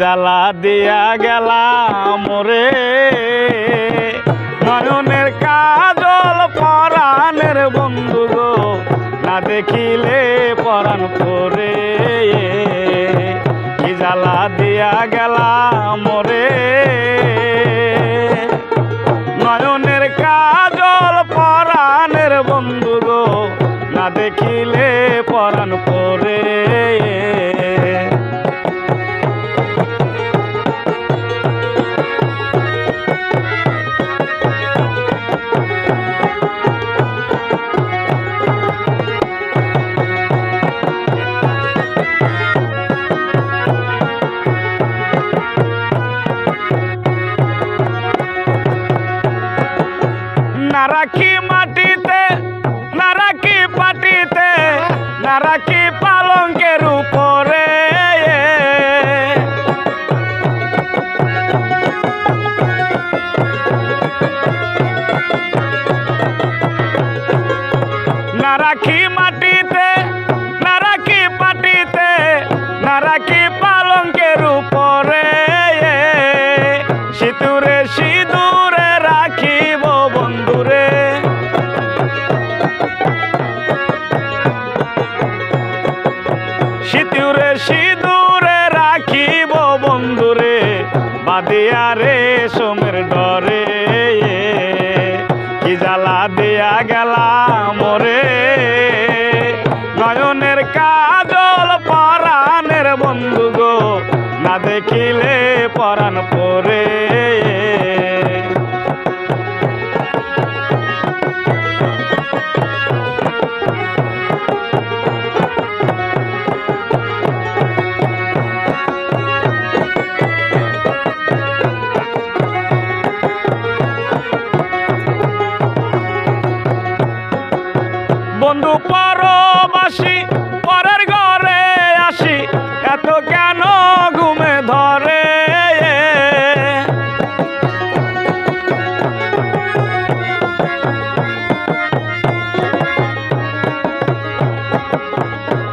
জ্বালা দিয়া গেলাম রে। নয়নের কাজল পরাণের বন্ধু গো না দেখিলে না রাখি মাটিতে নারাকি পাটিতে নারাকি পালঙ্কের উপরে। না রাখি সিঁদুরে রাখিব বন্ধুরে বাদিয়া রে সোমের ডরে। কি জ্বালা দিয়া গেলাম পরবাসী, পরের ঘরে আসি, এত কেন ঘুমে ধরে?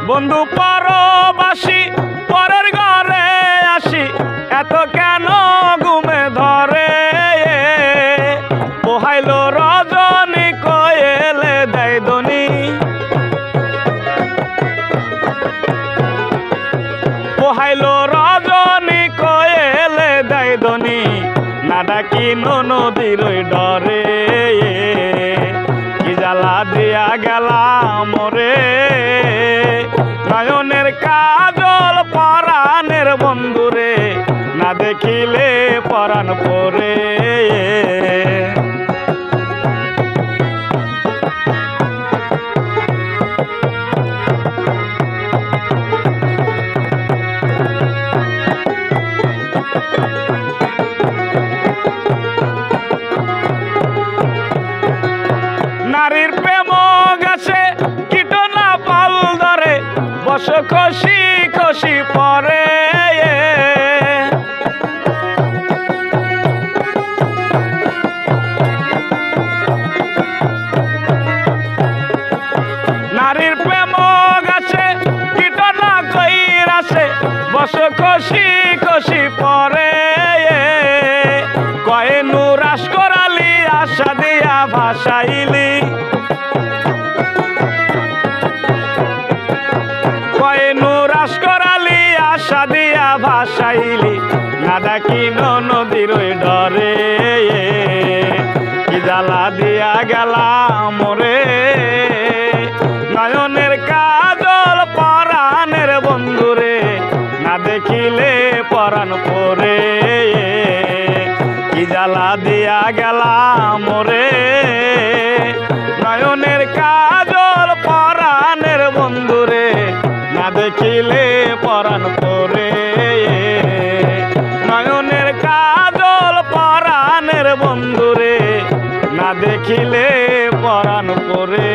বন্ধু পরবাসী, পরের ঘরে আসি, এত কেন ঘুমে ধরে? পোহাইল রজনী না নদীরই নদীর ডরে। কি জ্বালা দিয়া গেলাম রে? নয়নের কাজল পরাণের বন্ধুরে, না দেখিলে পরাণ পরে। বস খসি খসি পরে। নারীর প্রেম গাছে কীটনা কইরাছে বস খসি কয়েনু রাস করালি, আশা দিয়া ভাসাইলি। না ডাকি নদীর ওই ডরে। কি জ্বালা দিয়া গেলাম রে। নয়নের কাজল পরাণের বন্ধুরে না দেখিলে পরাণ পরে। কি জ্বালা দিয়া গেলাম রে। বন্ধুরে না দেখিলে পরাণ পরে